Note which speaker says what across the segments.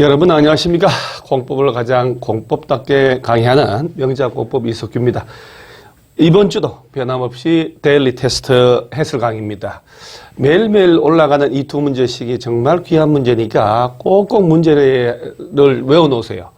Speaker 1: 여러분 안녕하십니까? 공법을 가장 공법답게 강의하는 명작공법 이석규입니다. 이번 주도 변함없이 데일리 테스트 해설 강의입니다. 매일매일 올라가는 이 두 문제씩이 정말 귀한 문제니까 꼭꼭 문제를 외워놓으세요.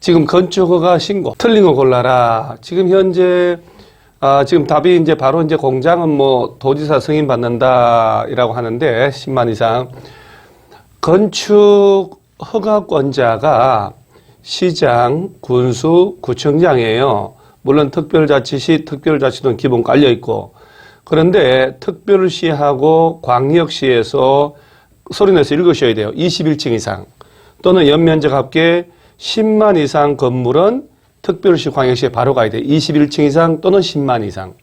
Speaker 1: 지금 건축허가 신고, 틀린 거 골라라. 지금 현재 아, 지금 답이 이제 바로 이제 공장은 뭐 도지사 승인 받는다이라고 하는데 10만 이상 건축 허가권자가 시장, 군수, 구청장이에요. 물론 특별자치시, 특별자치도는 기본 깔려 있고 그런데 특별시하고 광역시에서 소리내서 읽으셔야 돼요. 21층 이상 또는 연면적 합계 10만 이상 건물은 특별시 광역시에 바로 가야 돼. 21층 이상 또는 10만 이상.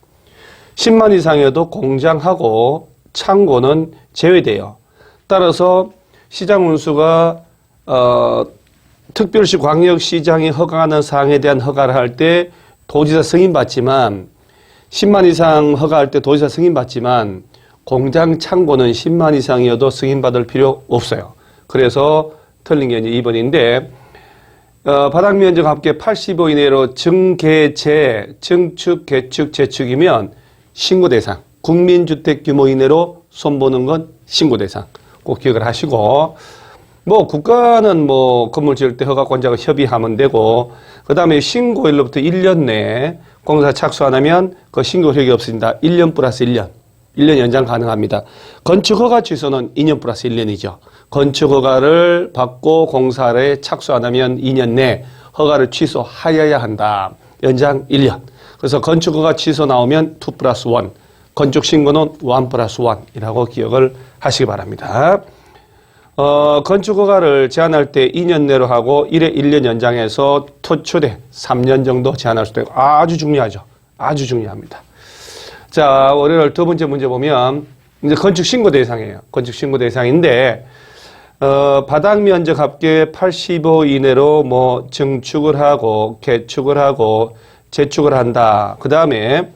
Speaker 1: 10만 이상이어도 공장하고 창고는 제외돼요. 따라서 시장 운수가 어, 특별시 광역시장이 허가하는 사항에 대한 허가를 할 때 도지사 승인 받지만 10만 이상 허가할 때 도지사 승인 받지만 공장 창고는 10만 이상이어도 승인 받을 필요 없어요. 그래서 틀린 게 이제 2번인데 어, 바닥 면적 합계 85 이내로 증개재, 증축, 개축, 재축이면 신고 대상. 국민주택 규모 이내로 손보는 건 신고 대상. 꼭 기억을 하시고 뭐 국가는 뭐 건물 지을 때 허가권자가 협의하면 되고 그다음에 신고일로부터 1년 내에 공사 착수 안 하면 그 신고 효력이 없습니다. 1년 플러스 1년. 1년 연장 가능합니다. 건축 허가 취소는 2년 플러스 1년이죠. 건축 허가를 받고 공사를 착수 안 하면 2년 내 허가를 취소하여야 한다. 연장 1년. 그래서 건축 허가 취소 나오면 2 플러스 1. 건축 신고는 1 플러스 1이라고 기억을 하시기 바랍니다. 어, 건축허가를 제한할 때 2년 내로 하고 1회 1년 연장해서 토초대 3년 정도 제한할 수도 있고 아주 중요하죠. 아주 중요합니다. 자, 월요일 두 번째 문제 보면 이제 건축 신고 대상이에요. 건축 신고 대상인데 어, 바닥 면적 합계 85 이내로 뭐 증축을 하고 개축을 하고 재축을 한다. 그 다음에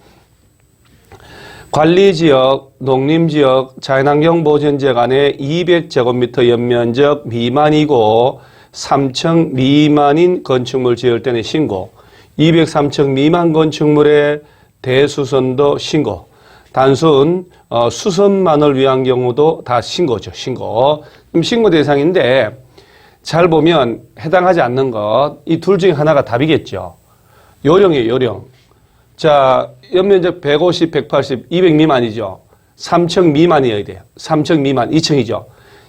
Speaker 1: 관리지역, 농림지역, 자연환경보전지역 안에 200제곱미터 연면적 미만이고 3층 미만인 건축물 지을 때는 신고, 203층 미만 건축물의 대수선도 신고, 단순 어, 수선만을 위한 경우도 다 신고죠. 신고. 신고 대상인데 잘 보면 해당하지 않는 것 이 둘 중에 하나가 답이겠죠. 요령이에요. 요령. 자, 연면적 150, 180, 200 미만이죠. 3층 미만이어야 돼요. 3층 미만, 2층이죠.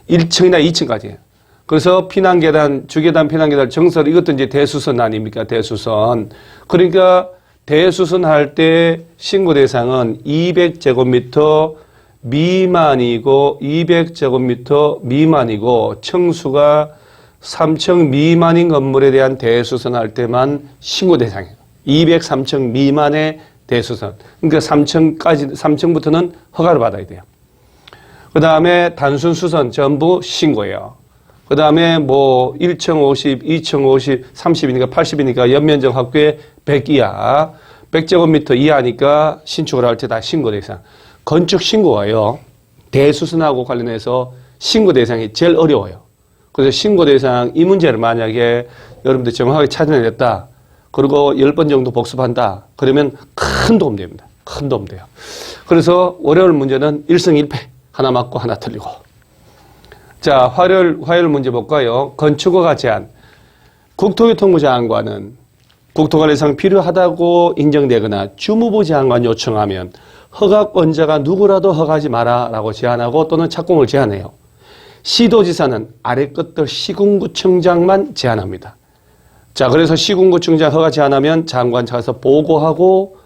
Speaker 1: 1층이나 2층까지. 그래서 피난계단, 주계단, 피난계단, 정설, 이것도 이제 대수선 아닙니까? 대수선. 그러니까 대수선 할 때 신고 대상은 200제곱미터 미만이고 200제곱미터 미만이고 층수가 3층 미만인 건물에 대한 대수선 할 때만 신고 대상이에요. 203층 미만의 대수선. 그러니까 3층까지 3층부터는 허가를 받아야 돼요. 그 다음에 단순 수선 전부 신고예요. 그 다음에 뭐 1층 50, 2층 50, 30이니까 80이니까 연면적 합계 100 이하, 100제곱미터 이하니까 신축을 할 때 다 신고 대상. 건축 신고가요. 대수선하고 관련해서 신고 대상이 제일 어려워요. 그래서 신고 대상 이 문제를 만약에 여러분들 정확하게 찾아내렸다. 그리고 10번 정도 복습한다. 그러면 큰 도움 됩니다. 큰 도움 돼요. 그래서 월요일 문제는 1승 1패. 하나 맞고 하나 틀리고. 자, 화요일, 화요일 문제 볼까요? 건축허가 제한. 국토교통부 장관은 국토관리상 필요하다고 인정되거나 주무부 장관 요청하면 허가권자가 누구라도 허가하지 마라 라고 제안하고 또는 착공을 제한해요. 시도지사는 아래 것들 시군구청장만 제한합니다. 자, 그래서 시군구청장 허가 제한하면 장관 차에서 보고하고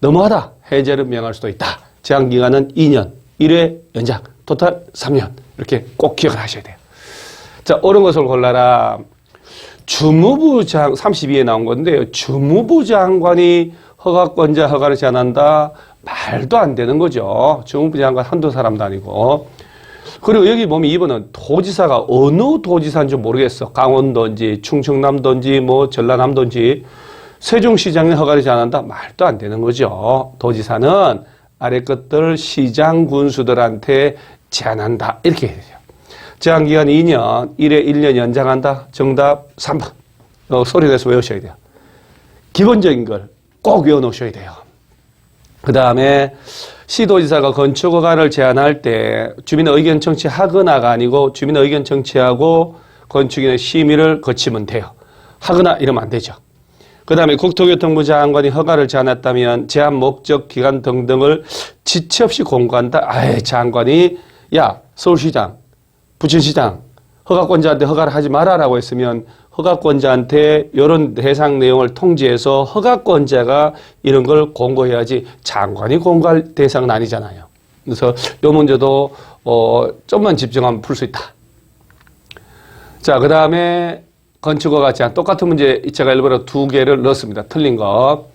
Speaker 1: 너무하다 해제를 명할 수도 있다. 제한 기간은 2년, 1회 연장, 토탈 3년. 이렇게 꼭 기억을 하셔야 돼요. 자, 옳은 것을 골라라. 주무부 장, 32에 나온 건데요. 주무부 장관이 허가권자 허가를 제한한다? 말도 안 되는 거죠. 주무부 장관 한두 사람도 아니고. 그리고 여기 보면 이번은 도지사가 어느 도지사인지 모르겠어. 강원도인지, 충청남도인지, 뭐 전라남도인지, 세종시장에 허가를 제한한다? 말도 안 되는 거죠. 도지사는 아래 것들 시장 군수들한테 제한한다. 이렇게 해야 돼요. 제한기간 2년, 1에 1년 연장한다. 정답 3번. 어, 소리 내서 외우셔야 돼요. 기본적인 걸 꼭 외워놓으셔야 돼요. 그 다음에 시도지사가 건축 허가를 제한할 때 주민의 의견 청취하거나가 아니고 주민의 의견 청취하고 건축인의 심의를 거치면 돼요. 하거나 이러면 안 되죠. 그 다음에 국토교통부 장관이 허가를 제한했다면 제한 목적 기간 등등을 지체 없이 공고한다. 아예 장관이 야 서울시장, 부천시장 허가권자한테 허가를 하지 마라라고 했으면 허가권자한테 이런 대상 내용을 통지해서 허가권자가 이런 걸 공고해야지 장관이 공고할 대상은 아니잖아요. 그래서 이 문제도 어 좀만 집중하면 풀 수 있다. 자, 그 다음에 건축허가 제한 똑같은 문제 제가 일부러 두 개를 넣었습니다. 틀린 거.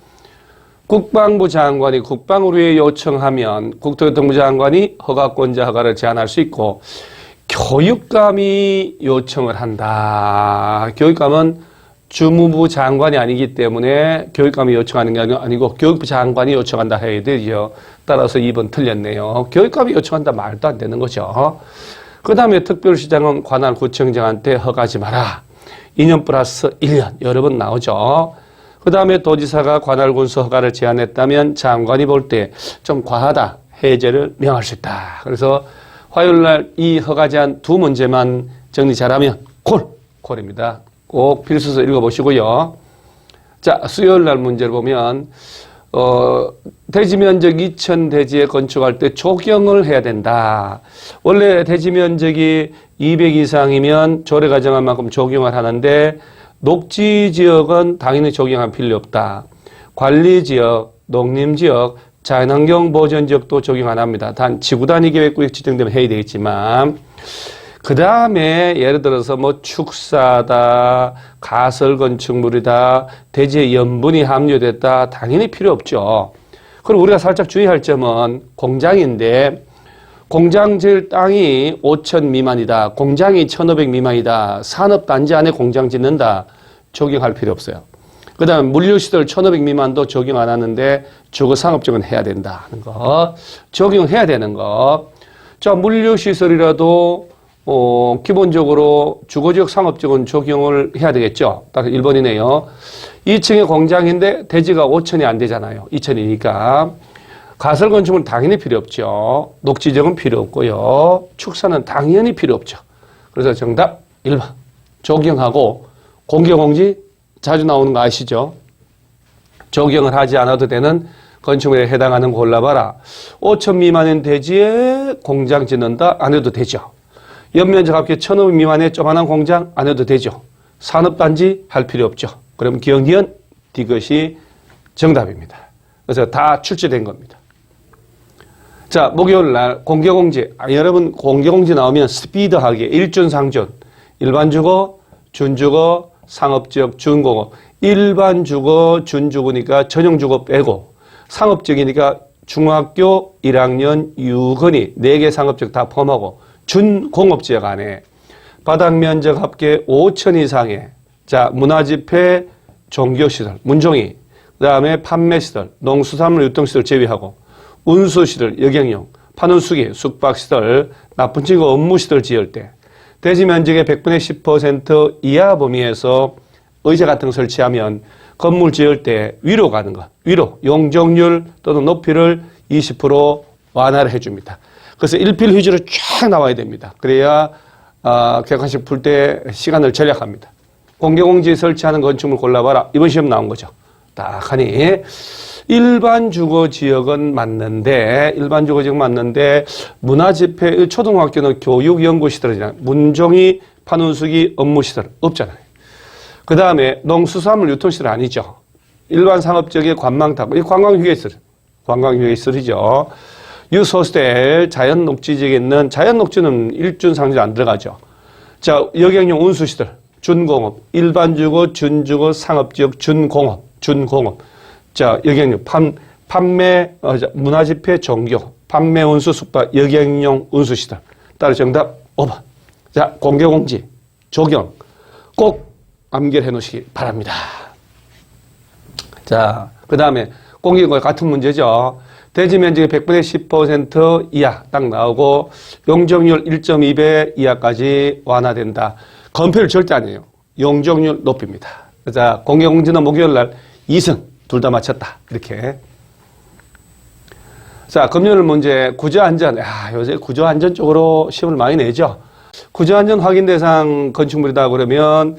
Speaker 1: 국방부 장관이 국방부에 요청하면 국토교통부 장관이 허가권자 허가를 제한할 수 있고 교육감이 요청을 한다. 교육감은 주무부 장관이 아니기 때문에 교육감이 요청하는 게 아니고 교육부 장관이 요청한다 해야 되죠. 따라서 2번 틀렸네요. 교육감이 요청한다 말도 안 되는 거죠. 그 다음에 특별시장은 관할 구청장한테 허가하지 마라. 2년 플러스 1년 여러 번 나오죠. 그 다음에 도지사가 관할 군수 허가를 제한했다면 장관이 볼 때 좀 과하다. 해제를 명할 수 있다. 그래서 화요일 날 이 허가 제한 두 문제만 정리 잘하면 콜! 콜입니다. 꼭 필수서 읽어보시고요. 자, 수요일 날 문제를 보면, 어, 대지 면적 2천 대지에 건축할 때 조경을 해야 된다. 원래 대지 면적이 200 이상이면 조례 가정한 만큼 조경을 하는데, 녹지 지역은 당연히 조경할 필요 없다. 관리 지역, 농림 지역, 자연환경 보전 지역도 적용 안 합니다. 단 지구 단위 계획구역 지정되면 해야 되겠지만 그 다음에 예를 들어서 뭐 축사다, 가설 건축물이다, 대지에 염분이 함유됐다 당연히 필요 없죠. 그리고 우리가 살짝 주의할 점은 공장인데 공장 지을 땅이 5천 미만이다, 공장이 1,500 미만이다, 산업단지 안에 공장 짓는다 적용할 필요 없어요. 그 다음에 물류시설 1,500 미만도 적용 안 하는데 주거 상업적은 해야 된다 하는 거. 적용해야 되는 거. 자, 물류시설이라도 어, 기본적으로 주거지역 상업적은 적용을 해야 되겠죠. 딱 1번이네요. 2층의 공장인데 대지가 5천이 안 되잖아요. 2천이니까. 가설 건축은 당연히 필요 없죠. 녹지적은 필요 없고요. 축사는 당연히 필요 없죠. 그래서 정답 1번. 적용하고 공개공지 자주 나오는 거 아시죠? 적용을 하지 않아도 되는 건축물에 해당하는 거 골라봐라. 5천 미만인 대지에 공장 짓는다? 안 해도 되죠. 연면적 합계 1,500 미만의 조그만한 공장? 안 해도 되죠. 산업단지? 할 필요 없죠. 그럼 기억니은 이것이 정답입니다. 그래서 다 출제된 겁니다. 자, 목요일 날 공개공지. 아, 여러분 공개공지 나오면 스피드하게 일준상준. 일반주거, 준주거, 상업지역, 준공업. 일반 주거, 준주거니까 전용 주거 빼고 상업적이니까 중학교 1학년 유건이 4개 상업적 다 포함하고 준공업지역 안에 바닥 면적 합계 5천 이상의 자 문화집회, 종교시설, 문종이 그 다음에 판매시설, 농수산물 유통시설 제외하고 운수시설, 여경용, 판운수기, 숙박시설, 나쁜 친구 업무시설 지을 때 대지 면적의 100분의 10% 이하 범위에서 의자 같은 거 설치하면 건물 지을 때 위로 가는 것, 위로 용적률 또는 높이를 20% 완화를 해줍니다. 그래서 일필 휴지로 쫙 나와야 됩니다. 그래야 아, 객관식 풀 때 시간을 절약합니다. 공개공지 설치하는 건축물 골라봐라. 이번 시험 나온 거죠. 딱 하니 일반 주거 지역은 맞는데 일반 주거 지역 맞는데 문화집회 초등학교는 교육연구시설이잖아요. 문종이 판운수기 업무시설 없잖아요. 그 다음에 농수산물 유통시설 아니죠. 일반 상업적의 관망탑, 이 관광휴게시설, 관광휴게시설이죠. 유소스텔, 자연 녹지 지역에 있는 자연 녹지는 일준상지 안 들어가죠. 자, 여객용 운수시설, 준공업, 일반 주거, 준주거, 상업지역, 준공업, 준공업. 자, 여객용 판, 판매, 어, 자, 문화집회, 종교, 판매 운수, 숙박, 여객용 운수 시설. 따라 정답 5번. 자, 공개공지, 조경. 꼭 암기해 놓으시기 바랍니다. 자, 그 다음에 공개과 같은 문제죠. 대지 면적의 100분의 10% 이하 딱 나오고 용적률 1.2배 이하까지 완화된다. 건폐율 절대 아니에요. 용적률 높입니다. 자, 공개공지는 목요일 날 2승 둘 다 맞췄다. 이렇게. 자, 금요일 문제 구조안전. 야, 요새 구조안전 쪽으로 시험을 많이 내죠. 구조안전 확인 대상 건축물이다 그러면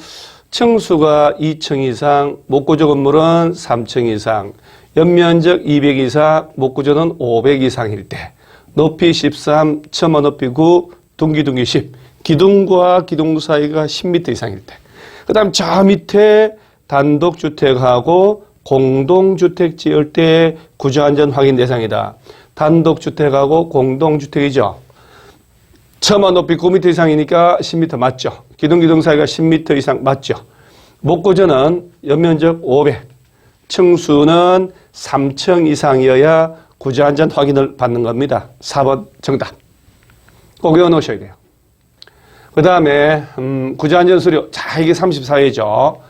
Speaker 1: 층수가 2층 이상, 목구조 건물은 3층 이상, 연면적 200 이상, 목구조는 500 이상일 때, 높이 13, 처마 높이 9, 둥기둥기 10, 기둥과 기둥 사이가 10m 이상일 때, 그 다음 저 밑에 단독주택하고 공동주택 지을 때 구조안전 확인 대상이다. 단독주택하고 공동주택이죠. 처마 높이 9m 이상이니까 10m 맞죠. 기둥기둥 사이가 10m 이상 맞죠. 목고전은 연면적 500, 층수는 3층 이상이어야 구조안전 확인을 받는 겁니다. 4번 정답. 꼭 외워놓으셔야 돼요. 그 다음에 음, 구조안전 수료. 자 이게 34회죠.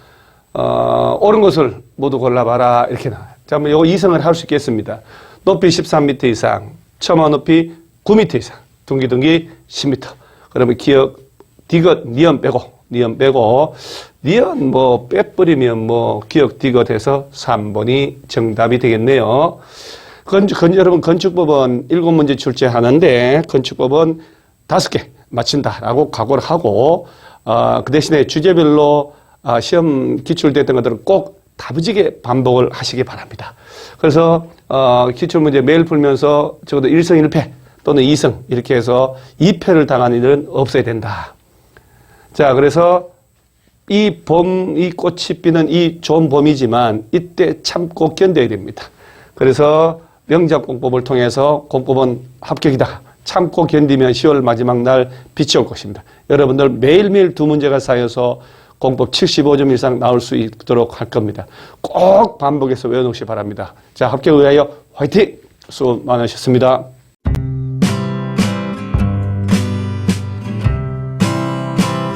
Speaker 1: 어, 옳은 것을 모두 골라봐라 이렇게 나와요. 자, 한번 요거 이성을 할 수 있겠습니다. 높이 13m 이상, 처마 높이 9m 이상, 둥기둥기 10m. 그러면 기억, 디귿, 니은 빼고, 니은 빼고, 니은 뭐 빼버리면 뭐 기억 디귿 해서 3번이 정답이 되겠네요. 건축, 건, 여러분 건축법은 일곱 문제 출제하는데 건축법은 다섯 개 맞춘다라고 각오를 하고 어, 그 대신에 주제별로 어, 시험 기출됐던 것들은 꼭 다부지게 반복을 하시기 바랍니다. 그래서 어, 기출문제 매일 풀면서 적어도 1승 1패 또는 2승 이렇게 해서 2패를 당한 일은 없어야 된다. 자, 그래서 이 봄, 이 꽃이 피는 이 좋은 봄이지만 이때 참고 견뎌야 됩니다. 그래서 명작 공법을 통해서 공법은 합격이다. 참고 견디면 10월 마지막 날 빛이 올 것입니다. 여러분들 매일매일 두 문제가 쌓여서 공법 75점 이상 나올 수 있도록 할 겁니다. 꼭 반복해서 외워놓으시 기 바랍니다. 자, 합격을 위하여 화이팅! 수고 많으셨습니다.